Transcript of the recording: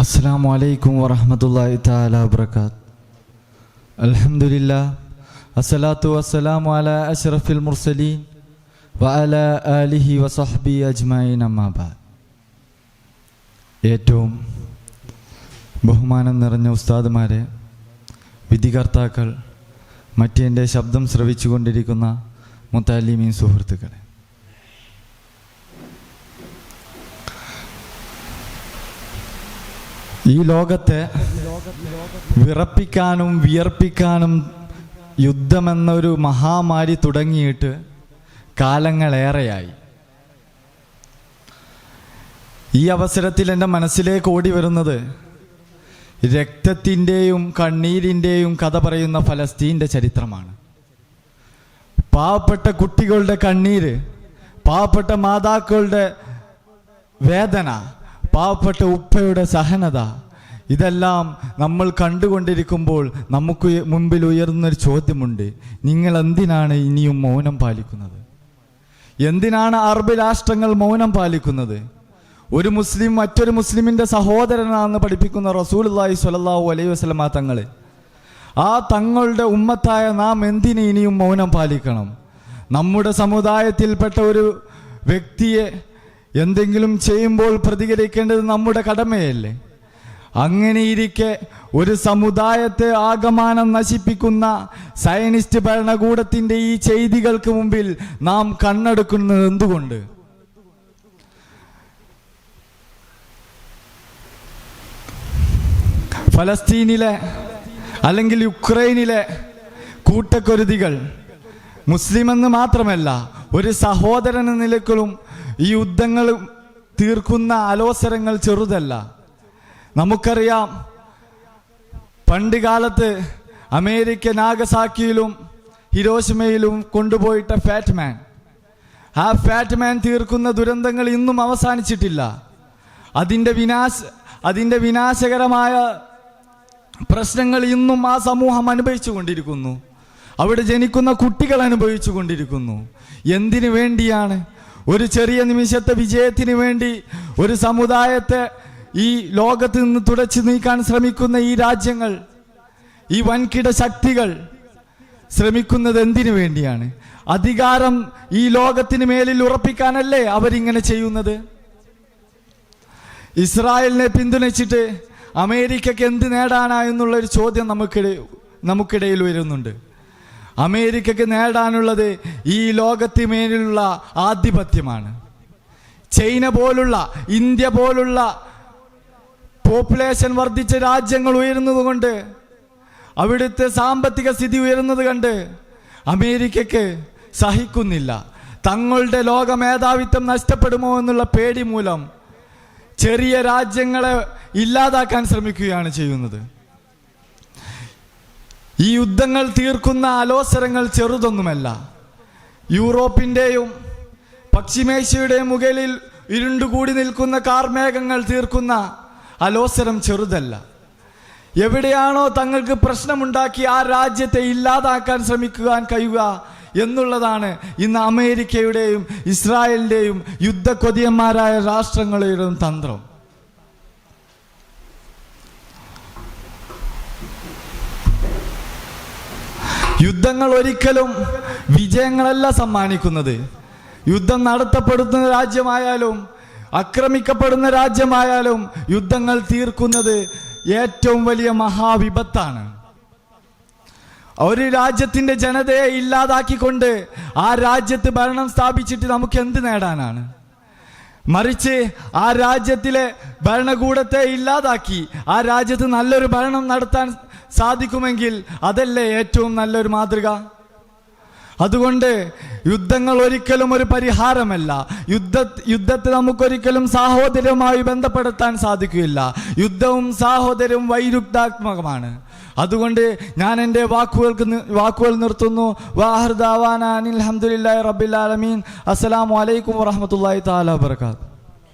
അസ്സാം വലൈക്കും വറഹമത്തല്ലാഹി താല വബർക്കാത്ത് അലഹമുല്ല അസ്സലാത്തു വസ്സലാമു അല അഷ്റഫിൽ മുർസലീൻ വഅല അലിഹി വസഹബി അജ്മൈൻ അമ്മാബാദ് ഏറ്റവും ബഹുമാനം നിറഞ്ഞ ഉസ്താദുമാരെ വിധികർത്താക്കൾ മറ്റെന്റെ ശബ്ദം ശ്രവിച്ചുകൊണ്ടിരിക്കുന്ന മുത്താലിമീൻ സുഹൃത്തുക്കളെ. ഈ ലോകത്തെ വിറപ്പിക്കാനും വിയർപ്പിക്കാനും യുദ്ധമെന്നൊരു മഹാമാരി തുടങ്ങിയിട്ട് കാലങ്ങളേറെയായി. ഈ അവസരത്തിൽ എന്റെ മനസ്സിലേക്ക് ഓടി വരുന്നത് രക്തത്തിന്റെയും കണ്ണീരിന്റെയും കഥ പറയുന്ന ഫലസ്തീന്റെ ചരിത്രമാണ്. പാവപ്പെട്ട കുട്ടികളുടെ കണ്ണീര് പാവപ്പെട്ട മാതാക്കളുടെ വേദന പാവപ്പെട്ട ഉപ്പയുടെ സഹനത ഇതെല്ലാം നമ്മൾ കണ്ടുകൊണ്ടിരിക്കുമ്പോൾ നമുക്ക് മുമ്പിൽ ഉയർന്നൊരു ചോദ്യമുണ്ട്. നിങ്ങൾ എന്തിനാണ് ഇനിയും മൗനം പാലിക്കുന്നത്? എന്തിനാണ് അറബ് രാഷ്ട്രങ്ങൾ മൗനം പാലിക്കുന്നത്? ഒരു മുസ്ലിം മറ്റൊരു മുസ്ലിമിന്റെ സഹോദരനാണെന്ന് പഠിപ്പിക്കുന്ന റസൂലുള്ളാഹി സ്വല്ലല്ലാഹു അലൈഹി വസ്ലമാ തങ്ങളെ ആ തങ്ങളുടെ ഉമ്മത്തായ നാം എന്തിന് ഇനിയും മൗനം പാലിക്കണം? നമ്മുടെ സമുദായത്തിൽപ്പെട്ട ഒരു വ്യക്തിയെ എന്തെങ്കിലും ചെയ്യുമ്പോൾ പ്രതികരിക്കേണ്ടത് നമ്മുടെ കടമയല്ലേ? അങ്ങനെയിരിക്കെ ഒരു സമുദായത്തെ ആകമാനം നശിപ്പിക്കുന്ന സയനിസ്റ്റ് ഭരണകൂടത്തിന്റെ ഈ ചെയ്തികൾക്ക് മുമ്പിൽ നാം കണ്ണെടുക്കുന്നത് എന്തുകൊണ്ട്? ഫലസ്തീനിലെ അല്ലെങ്കിൽ യുക്രൈനിലെ കൂട്ടക്കൊരുതികൾ മുസ്ലിം എന്ന് മാത്രമല്ല ഒരു സഹോദരൻ എന്ന നിലക്കലും ഈ യുദ്ധങ്ങൾ തീർക്കുന്ന അലോസരങ്ങൾ ചെറുതല്ല. നമുക്കറിയാം പണ്ട് കാലത്ത് അമേരിക്ക നാഗസാക്കിയിലും ഹിരോഷിമയിലും കൊണ്ടുപോയിട്ട ഫാറ്റ്മാൻ ആ ഫാറ്റ്മാൻ തീർക്കുന്ന ദുരന്തങ്ങൾ ഇന്നും അവസാനിച്ചിട്ടില്ല. അതിന്റെ വിനാശ അതിന്റെ വിനാശകരമായ പ്രശ്നങ്ങൾ ഇന്നും ആ സമൂഹം അനുഭവിച്ചു കൊണ്ടിരിക്കുന്നു. അവിടെ ജനിക്കുന്ന കുട്ടികൾ അനുഭവിച്ചു കൊണ്ടിരിക്കുന്നു. എന്തിനു വേണ്ടിയാണ്? ഒരു ചെറിയ നിമിഷത്തെ വിജയത്തിന് വേണ്ടി ഒരു സമുദായത്തെ ഈ ലോകത്ത് നിന്ന് തുടച്ചു നീക്കാൻ ശ്രമിക്കുന്ന ഈ രാജ്യങ്ങൾ ഈ വൻകിട ശക്തികൾ ശ്രമിക്കുന്നത് എന്തിനു വേണ്ടിയാണ്? അധികാരം ഈ ലോകത്തിന് മേലിൽ ഉറപ്പിക്കാനല്ലേ അവരിങ്ങനെ ചെയ്യുന്നത്? ഇസ്രായേലിനെ പിന്തുണച്ചിട്ട് അമേരിക്കക്ക് എന്ത് നേടാനാ ഒരു ചോദ്യം നമുക്കിടെ നമുക്കിടയിൽ വരുന്നുണ്ട്. അമേരിക്കക്ക് നേടാനുള്ളത് ഈ ലോകത്തിമേലുള്ള ആധിപത്യമാണ്. ചൈന പോലുള്ള ഇന്ത്യ പോലുള്ള പോപ്പുലേഷൻ വർദ്ധിച്ച രാജ്യങ്ങൾ ഉയരുന്നത് കൊണ്ട് അവിടുത്തെ സാമ്പത്തിക സ്ഥിതി ഉയരുന്നത് കണ്ട് അമേരിക്കക്ക് സഹിക്കുന്നില്ല. തങ്ങളുടെ ലോക മേധാവിത്വം നഷ്ടപ്പെടുമോ എന്നുള്ള പേടി മൂലം ചെറിയ രാജ്യങ്ങളെ ഇല്ലാതാക്കാൻ ശ്രമിക്കുകയാണ് ചെയ്യുന്നത്. ഈ യുദ്ധങ്ങൾ തീർക്കുന്ന അലോസരങ്ങൾ ചെറുതൊന്നുമല്ല. യൂറോപ്പിന്റെയും പശ്ചിമേഷ്യയുടെയും മുകളിൽ ഇരുണ്ടുകൂടി നിൽക്കുന്ന കാർമേഘങ്ങൾ തീർക്കുന്ന അലോസരം ചെറുതല്ല. എവിടെയാണോ തങ്ങൾക്ക് പ്രശ്നമുണ്ടാക്കി ആ രാജ്യത്തെ ഇല്ലാതാക്കാൻ ശ്രമിക്കുവാൻ കഴിയുക എന്നുള്ളതാണ് ഇന്ന് അമേരിക്കയുടെയും ഇസ്രായേലിന്റെയും യുദ്ധക്കൊതിയന്മാരായ രാഷ്ട്രങ്ങളുടെയും തന്ത്രം. യുദ്ധങ്ങൾ ഒരിക്കലും വിജയങ്ങളല്ല സമ്മാനിക്കുന്നത്. യുദ്ധം നടത്തപ്പെടുന്ന രാജ്യമായാലും ആക്രമിക്കപ്പെടുന്ന രാജ്യമായാലും യുദ്ധങ്ങൾ തീർക്കുന്നത് ഏറ്റവും വലിയ മഹാവിപത്താണ്. ഒരു രാജ്യത്തിന്റെ ജനതയെ ഇല്ലാതാക്കിക്കൊണ്ട് ആ രാജ്യത്ത് ഭരണം സ്ഥാപിച്ചിട്ട് നമുക്ക് എന്ത് നേടാനാണ്? മറിച്ച് ആ രാജ്യത്തിലെ ഭരണകൂടത്തെ ഇല്ലാതാക്കി ആ രാജ്യത്ത് നല്ലൊരു ഭരണം നടത്താൻ സാധിക്കുമെങ്കിൽ അതല്ലേ ഏറ്റവും നല്ലൊരു മാതൃക? അതുകൊണ്ട് യുദ്ധങ്ങൾ ഒരിക്കലും ഒരു പരിഹാരമല്ല. യുദ്ധ യുദ്ധത്തെ നമുക്കൊരിക്കലും സാഹോദര്യവുമായി ബന്ധപ്പെടുത്താൻ സാധിക്കില്ല. യുദ്ധവും സാഹോദര്യവും വൈരുദ്ധാത്മകമാണ് അതുകൊണ്ട് ഞാൻ എന്റെ വാക്കുകൾക്ക് വാക്കുകൾ നിർത്തുന്നു. വാഹർദാവാന അനിൽ അഹമ്മദില്ലാ റബ്ബിൽ ആലമീൻ. അസ്സലാമു അലൈക്കും വറഹമത്തല്ലാഹി താല വാബർക്കാത്തു